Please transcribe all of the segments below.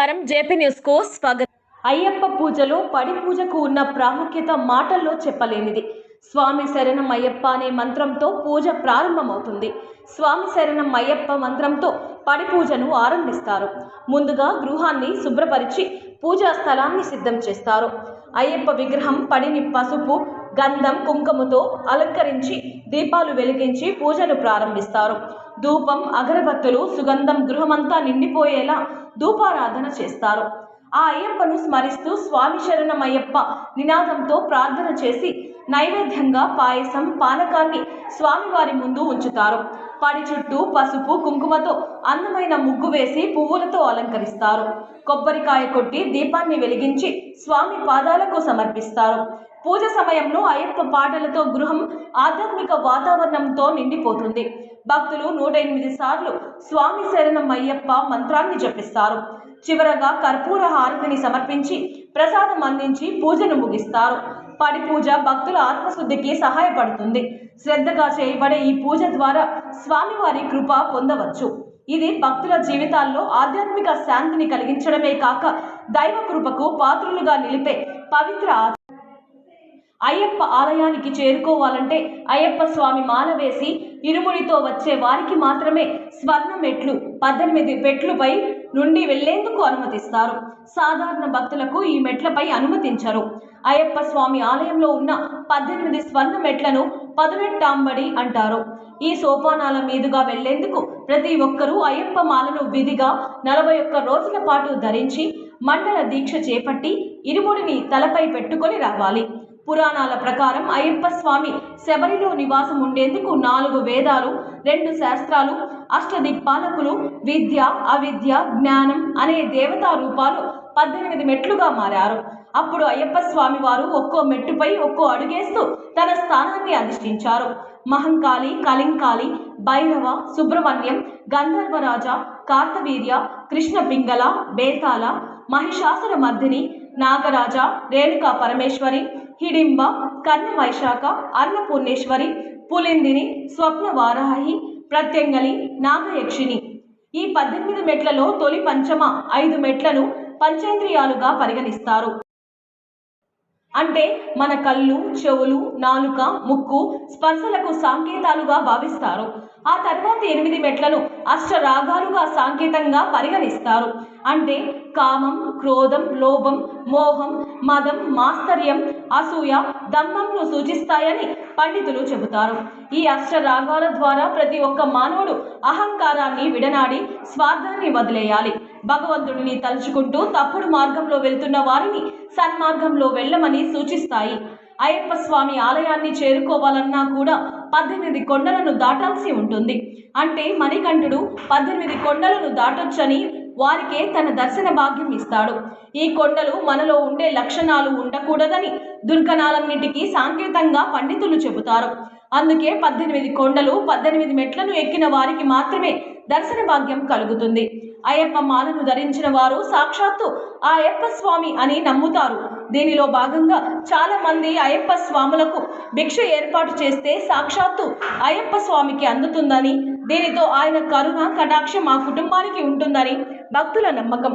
నమస్కారం. జేపీ న్యూస్కు స్వాగతం. అయ్యప్ప పూజలో పడి పూజకు ఉన్న ప్రాముఖ్యత మాటల్లో చెప్పలేనిది. స్వామి శరణం అయ్యప్ప అనే మంత్రంతో పూజ ప్రారంభమవుతుంది. స్వామి శరణం అయ్యప్ప మంత్రంతో పడి పూజను ఆరంభిస్తారు. ముందుగా గృహాన్ని శుభ్రపరిచి పూజా స్థలాన్ని సిద్ధం చేస్తారు. అయ్యప్ప విగ్రహం పడిని పసుపు గంధం కుంకుమతో అలంకరించి దీపాలు వెలిగించి పూజను ప్రారంభిస్తారు. ధూపం అగరబత్తులు సుగంధం గృహమంతా నిండిపోయేలా ధూపారాధన చేస్తారు. ఆ అయ్యప్పను స్మరిస్తూ స్వామి శరణమయ్యప్ప నినాదంతో ప్రార్థన చేసి నైవేద్యంగా పాయసం పానకాన్ని స్వామివారి ముందు ఉంచుతారు. పడి చుట్టూ పసుపు కుంకుమతో అందమైన ముగ్గు వేసి పువ్వులతో అలంకరిస్తారు. కొబ్బరికాయ కొట్టి దీపాన్ని వెలిగించి స్వామి పాదాలకు సమర్పిస్తారు. పూజ సమయంలో అయ్యప్ప పాటలతో గృహం ఆధ్యాత్మిక వాతావరణంతో నిండిపోతుంది. భక్తులు నూట ఎనిమిది సార్లు స్వామి శరణం అయ్యప్ప మంత్రాన్ని జపిస్తారు. చివరగా కర్పూర హారతిని సమర్పించి ప్రసాదం అందించి పూజను ముగిస్తారు. పడి పూజ భక్తుల ఆత్మశుద్ధికి సహాయపడుతుంది. శ్రద్ధగా చేయబడే ఈ పూజ ద్వారా స్వామివారి కృప పొందవచ్చు. ఇది భక్తుల జీవితాల్లో ఆధ్యాత్మిక శాంతిని కలిగించడమే కాక దైవ కృపకు పాత్రులుగా నిలిపే పవిత్ర అయ్యప్ప ఆలయానికి చేరుకోవాలంటే అయ్యప్ప స్వామి మాల వేసి ఇరుముడితో వచ్చే వారికి మాత్రమే స్వర్ణ మెట్లు పద్దెనిమిది మెట్లుపై నుండి వెళ్ళేందుకు అనుమతిస్తారు. సాధారణ భక్తులకు ఈ మెట్లపై అనుమతించరు. అయ్యప్ప స్వామి ఆలయంలో ఉన్న పద్దెనిమిది స్వర్ణ మెట్లను పదునెట్టాంబడి అంటారు. ఈ సోపానాల మీదుగా వెళ్ళేందుకు ప్రతి ఒక్కరూ అయ్యప్ప మాలను విధిగా నలభై ఒక్క రోజుల పాటు ధరించి మండల దీక్ష చేపట్టి ఇరుముడిని తలపై పెట్టుకొని రావాలి. పురాణాల ప్రకారం అయ్యప్ప స్వామి శబరిలో నివాసం ఉండేందుకు నాలుగు వేదాలు రెండు శాస్త్రాలు అష్టదిక్పాలకులు విద్య అవిద్య జ్ఞానం అనే దేవతా రూపాలు పద్దెనిమిది మెట్లుగా మారారు. అప్పుడు అయ్యప్ప స్వామి వారు ఒక్కో మెట్టుపై ఒక్కో అడుగేస్తూ తన స్థానాన్ని అధిష్ఠించారు. మహంకాళి కలింకాళి భైరవ సుబ్రహ్మణ్యం గంధర్వరాజ కార్తవీర్య కృష్ణ పింగళ బేతాళ మహిషాసుర మర్దిని నాగరాజ రేణుకా పరమేశ్వరి హిడింబ కర్ణ వైశాఖ అన్నపూర్ణేశ్వరి పులిందిని స్వప్న వారాహి ప్రత్యంగలి నాగయక్షిణి. ఈ పద్దెనిమిది మెట్లలో తొలి పంచమ ఐదు మెట్లను పంచేంద్రియాలుగా పరిగణిస్తారు. అంటే మన కళ్ళు చెవులు నాలుక ముక్కు స్పర్శలకు సంకేతాలుగా భావిస్తారు. ఆ తర్వాత ఎనిమిది మెట్లను అష్టరాగాలుగా సాంకేతంగా పరిగణిస్తారు. అంటే కామం క్రోధం లోభం మోహం మదం మాస్తర్యం అసూయ దంభంను సూచిస్తాయని పండితులు చెబుతారు. ఈ అష్టరాగాల ద్వారా ప్రతి ఒక్క మానవుడు అహంకారాన్ని విడనాడి స్వార్థాన్ని వదిలేయాలి. భగవంతుడిని తలుచుకుంటూ తప్పుడు మార్గంలో వెళ్తున్న వారిని సన్మార్గంలో వెళ్ళమని సూచిస్తాయి. అయ్యప్ప స్వామి ఆలయాన్ని చేరుకోవాలన్నా కూడా పద్దెనిమిది కొండలను దాటాల్సి ఉంటుంది. అంటే మణికంఠుడు పద్దెనిమిది కొండలను దాటొచ్చని వారికే తన దర్శన భాగ్యం ఇస్తాడు. ఈ కొండలు మనలో ఉండే లక్షణాలు ఉండకూడదని దుర్గణాలన్నిటికీ సాంకేతంగా పండితులు చెబుతారు. అందుకే పద్దెనిమిది కొండలు పద్దెనిమిది మెట్లను ఎక్కిన వారికి మాత్రమే దర్శన భాగ్యం కలుగుతుంది. అయ్యప్ప మాలను ధరించిన వారు సాక్షాత్తు ఆ అయ్యప్ప స్వామి అని నమ్ముతారు. దీనిలో భాగంగా చాలా మంది అయ్యప్ప స్వాములకు భిక్ష ఏర్పాటు చేస్తే సాక్షాత్తు అయ్యప్ప స్వామికి అందుతుందని దీనితో ఆయన కరుణ కటాక్షం మా కుటుంబానికి ఉంటుందని భక్తుల నమ్మకం.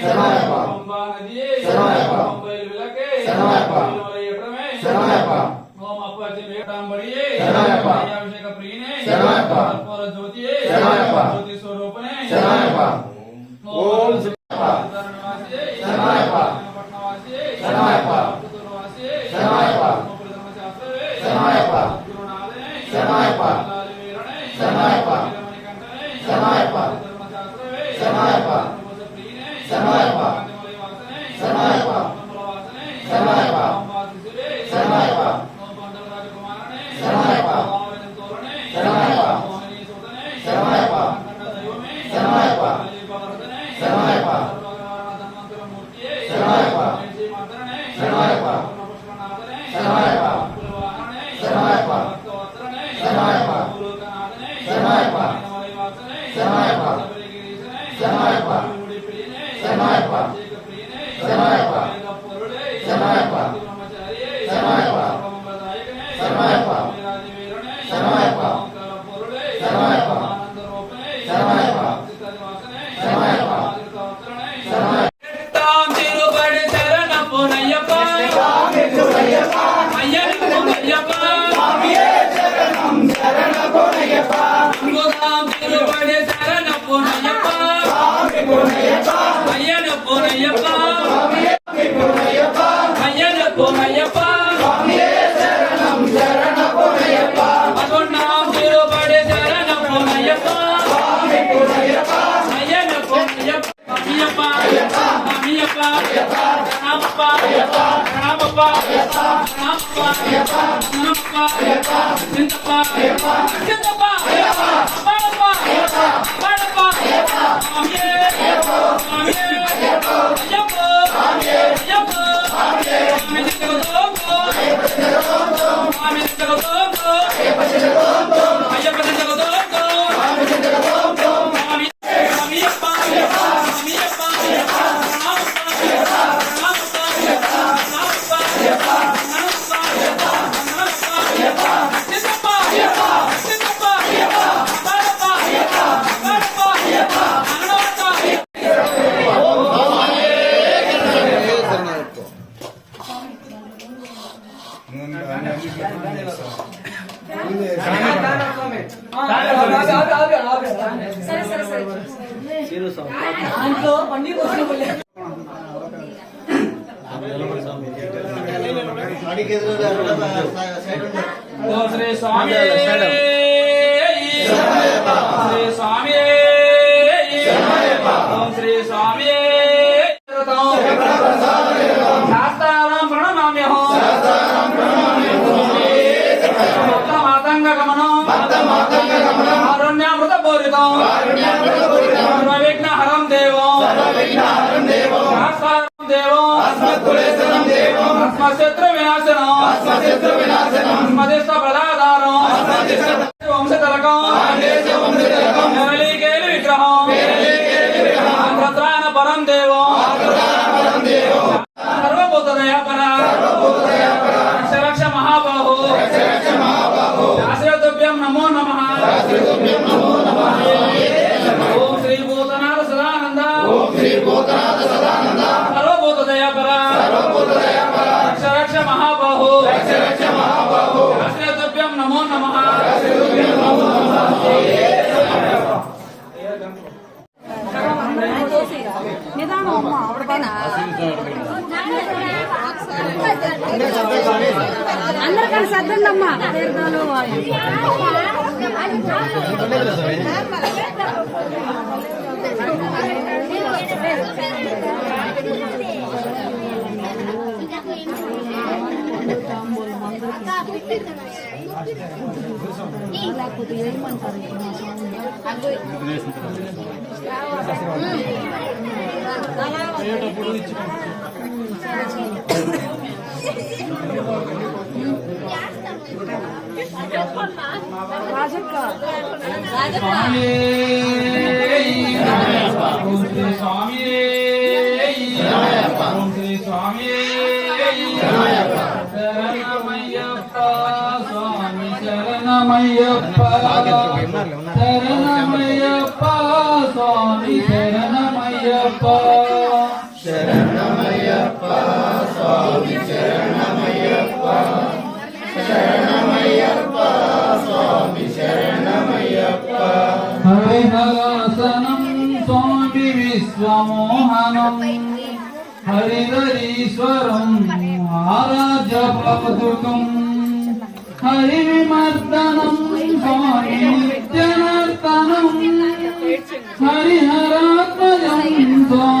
శరణాయప్ప పంబా నది శరణాయప్ప పంబైలు విలకే శరణాయప్ప ఏప్రమే శరణాయప్ప ఓం అప్పాజీ వేటాంబడియే శరణాయప్ప అభిషేక ప్రియనే శరణాయప్ప కర్పూర జ్యోతియే శరణాయప్ప జ్యోతి స్వరూపనే శరణాయప్ప ఓం శరణాయప్ప శరణాయప్ప శరణాయప్ప శరణాయప్ప శరణాయప్ప శరణాయప్ప శరణాయప్ప Semi-final. చింతప్ప చింతప్ప చింతప్ప శ్రీ స్వామి శ్రీ స్వామి శ్రీ స్వామి శాస్త్రాం ప్రణమామ్యహం భక్త మాతంగ గమనం ఆరుణ్యామృత పూరితం వినాశనం. వినాశనం. మధ్యస్థ ప్రధాన అందరికన్నా సర్దండమ్మా తీర్థాలు Thank. లేకపోతే ఏమంటారు రాజక్క స్వామి స్వామి స్వామి శరణమయ్యప్ప శరణమయ్యప్ప. స్వామి శరణమయ్యప్ప. హరిహరాసనం స్వామి విశ్వమోహనం. హరిహరీశ్వరం. ఆరాధ్య పాదుకం హరి విమర్దనం స్వామి